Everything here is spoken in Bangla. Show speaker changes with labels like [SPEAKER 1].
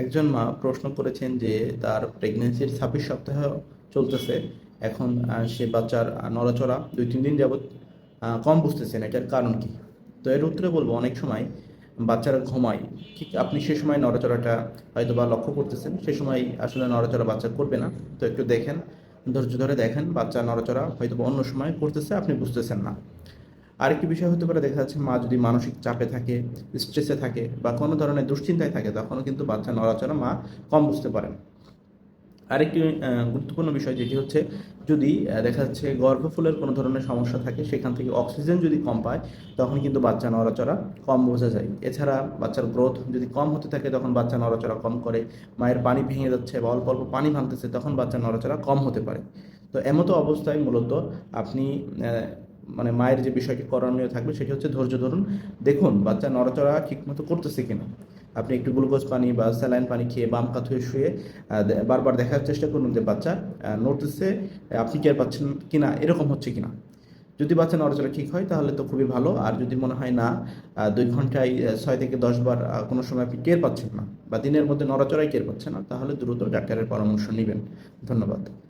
[SPEAKER 1] একজন মা প্রশ্ন করেছেন যে তার প্রেগনেন্সির ছাব্বিশ সপ্তাহ চলতেছে। এখন সে বাচ্চার নড়াচড়া দুই, তিন দিন যাবৎ কম বুঝতেছেন এটার কারণ কি? তো এর উত্তরে বলব, অনেক সময় বাচ্চারা ঘুমায়। ঠিক আপনি সে সময় নড়াচড়াটা হয়তো বা লক্ষ্য করতেছেন। সে সময় আসলে নড়াচড়া বাচ্চা করবে না। তো একটু দেখেন, ধৈর্য ধরে দেখেন, বাচ্চা নড়াচড়া হয়তো বা অন্য সময় করতেছে, আপনি বুঝতেছেন না। আরেকটি বিষয় হতে পারে, দেখা যাচ্ছে মা যদি মানসিক চাপে থাকে স্ট্রেসে থাকে বা কোনো ধরনের দুশ্চিন্তায় থাকে, তখনও কিন্তু বাচ্চা নড়াচড়া মা কম বুঝতে পারেন। আরেকটি গুরুত্বপূর্ণ বিষয় যেটি হচ্ছে যদি দেখা যাচ্ছে গর্ভফুলের কোনো ধরনের সমস্যা থাকে, সেখান থেকে অক্সিজেন যদি কম পায়, তখন কিন্তু বাচ্চা নড়াচড়া কম বোঝা যায়। এছাড়া বাচ্চার গ্রোথ যদি কম হতে থাকে, তখন বাচ্চা নড়াচড়া কম করে, মায়ের পানি ভেঙে যাচ্ছে বা অল্প অল্প পানি ভাঙতেছে, তখন বাচ্চা নড়াচড়া কম হতে পারে। তো এমতো অবস্থায় মূলত আপনি মানে মায়ের যে বিষয়টি করণীয় থাকবে সেটি হচ্ছে ধৈর্য ধরুন। দেখুন, বাচ্চা নড়াচড়া ঠিকমতো করতেছে কিনা। আপনি একটু গ্লুকোজ পানি বা স্যালাইন পানি খেয়ে বাম কাত হয়ে শুয়ে বারবার দেখার চেষ্টা করুন যে বাচ্চা নড়তেছে, আপনি টের পাচ্ছেন কিনা, এরকম হচ্ছে কিনা। যদি বাচ্চা নড়াচড়া ঠিক হয়, তাহলে তো খুবই ভালো। আর যদি মনে হয় না দুই ঘন্টায় ছয় থেকে দশ বার কোনো সময় আপনি টের পাচ্ছেন না বা দিনের মধ্যে নড়াচড়াই টের পাচ্ছেন না, তাহলে দ্রুত ডাক্তারের পরামর্শ নেবেন। ধন্যবাদ।